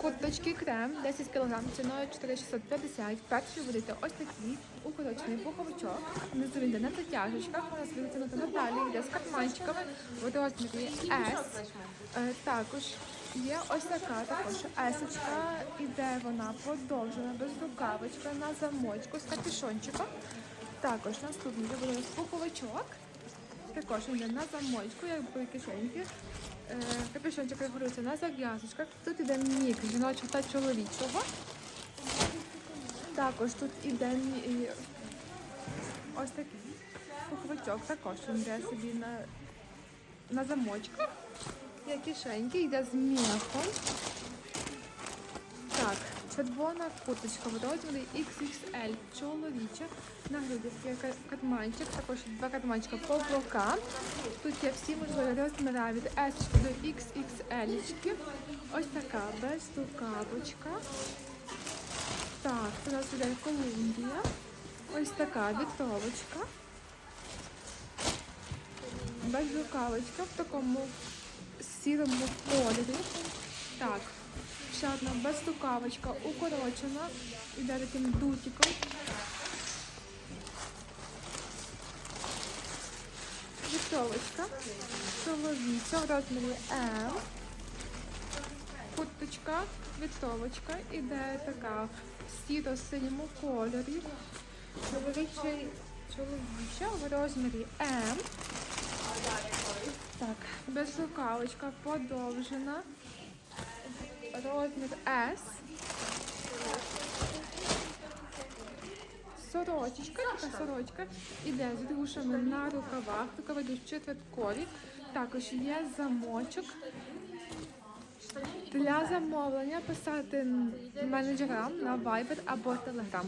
Курточки крем 10 кг ціною 4650. Перший будете ось такий укорочений пуховичок. Внизу він йде на затяжечках. У нас буде на талії, йде з карманчиками в розмірі S. Е, Також є ось така також есочка. Іде вона подовжена, без рукавичка на замочку з капюшончиком. Також наступний буде пуховичок. Також він йде на замочку, якби кишеньки. Капюшончик регулюється на зав'язочках. Тут іде мік жіночого та чоловічого. Також тут іде ось такий пуховичок, також він йде собі на, на замочках. Є кишеньки, йде з м'яхом. Так, червона курточка в розмірі XXL чоловіча. На грудях є ка- карманчик, також два карманчика по бокам. Тут є всі можливі розміри від S до XXL. Ось така безрукавочка. Так, у нас іде Колумбія. Ось така вітровочка. Безрукавочка в такому сірому кольорі. Ще одна безрукавочка укорочена. Іде таким дутиком. Вітровочка. Чоловіча в розмірі М. Курточка, вітровочка. Іде така в сіро-синьому кольорі. Чоловічий чоловіча в розмірі М. Так, безрукавочка подовжена. Розмір S. Сорочечка, така сорочка іде з грушами на рукавах. Рукави йдуть четверткові. Також є замочок. Для замовлення писати менеджерам на Viber або Telegram.